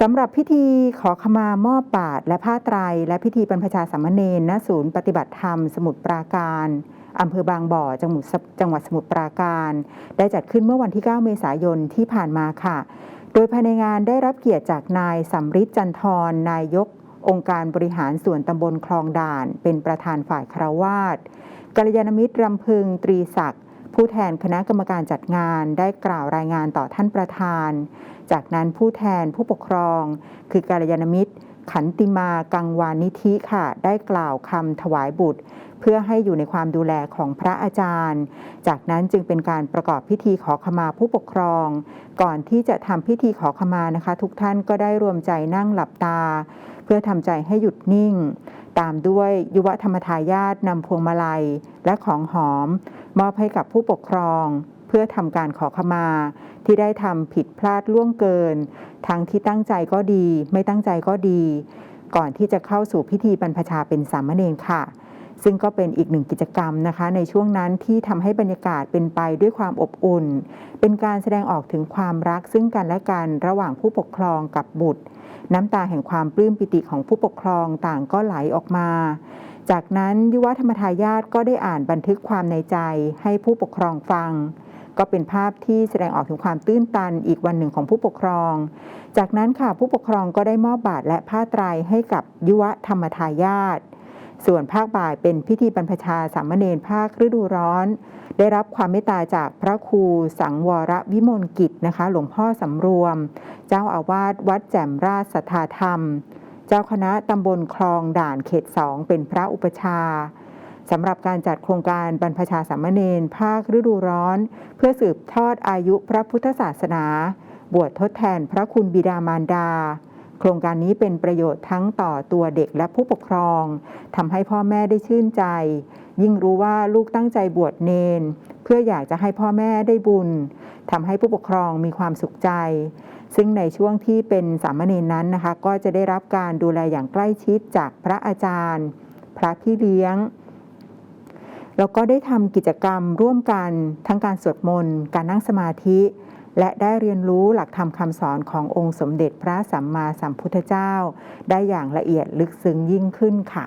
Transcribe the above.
สำหรับพิธีขอขมามอบบาทและผ้าไตร และพิธีบรรพชาสามเณรณศูนย์ปฏิบัติธรรมสมุทรปราการอำเภอบางบ่อจังหวัดจังหวัดสมุทรปราการ ได้จัดขึ้นเมื่อวันที่ 9 เมษายนที่ผ่านมาค่ะ โดยภายในงานได้รับเกียรติจากนายสำริดจันทรนายก องค์การบริหารส่วนตำบลคลองด่าน เป็นประธานฝ่ายคารวาสกัลยาณมิตรรำพึงตรีศักดิ์ ผู้แทนคณะกรรมการจัดงานได้กล่าวรายงานต่อท่านประธาน จากนั้นผู้แทนผู้ปกครอง คือกัลยาณมิตร ขันติมากังวานิธิค่ะ ได้กล่าวคำถวายบุตร เพื่อให้อยู่ในความดูแลของพระอาจารย์ จากนั้นจึงเป็นการประกอบพิธีขอขมาผู้ปกครอง ก่อนที่จะทำพิธีขอขมานะคะ ทุกท่านก็ได้รวมใจนั่งหลับตา เพื่อทำใจให้หยุดนิ่ง ตามด้วยยุวธรรมทายาทนำพวงมาลัยและของหอม มอบให้กับผู้ปกครอง เพื่อทำการขอขมา ที่ได้ทำผิดพลาดล่วงเกิน ทั้งที่ตั้งใจก็ดี ไม่ตั้งใจก็ดี ก่อนที่จะเข้าสู่พิธีบรรพชาเป็นสามเณรค่ะ ซึ่งก็เป็นอีกหนึ่งกิจกรรมนะคะ ในช่วงนั้นที่ทำให้บรรยากาศเป็นไปด้วยความอบอุ่น เป็นการแสดงออกถึงความรักซึ่งกันและกันระหว่างผู้ปกครองกับบุตร น้ำตาแห่งความปลื้มปิติของผู้ปกครองต่างก็ไหลออกมา จากนั้นยุวธรรมทายาทก็ได้อ่านบันทึกความในใจให้ผู้ปกครองฟัง ก็เป็นภาพที่แสดงออกถึงความตื้นตันอีกวันหนึ่งของผู้ปกครอง จากนั้นค่ะผู้ปกครองก็ได้มอบบาทและผ้าไตรให้กับยุวธรรมทายาท ส่วนภาคบ่ายเป็นพิธีบรรพชาสามเณรภาคฤดูร้อน ได้รับความเมตตาจากพระครูสังวรวิมลกิจนะคะ หลวงพ่อสำรวม เจ้าอาวาสวัดแจ่มราชสัทธาธรรม เจ้าคณะตำบลคลองด่านเขตสองเป็นพระอุปชาสำหรับการจัดโครงการบรรพชาสามเณรภาคฤดูร้อน เพื่อสืบทอดอายุพระพุทธศาสนา บวชทดแทนพระคุณบิดามารดา โครงการนี้เป็นประโยชน์ทั้งต่อตัวเด็กและผู้ปกครองทำให้พ่อแม่ได้ชื่นใจ ยิ่งรู้ว่าลูกตั้งใจบวชเนน เพื่ออยากจะให้พ่อแม่ได้บุญทำให้ผู้ปกครองมีความสุขใจ ซึ่งในช่วงที่เป็นสามเณรนั้นนะคะ ก็จะได้รับการดูแลอย่างใกล้ชิดจากพระอาจารย์ พระพี่เลี้ยงแล้วก็ได้ทำกิจกรรมร่วมกันทั้งการสวดมนต์ การนั่งสมาธิ และได้เรียนรู้หลักธรรมคำสอนขององค์สมเด็จพระสัมมาสัมพุทธเจ้า ได้อย่างละเอียดลึกซึ้งยิ่งขึ้นค่ะ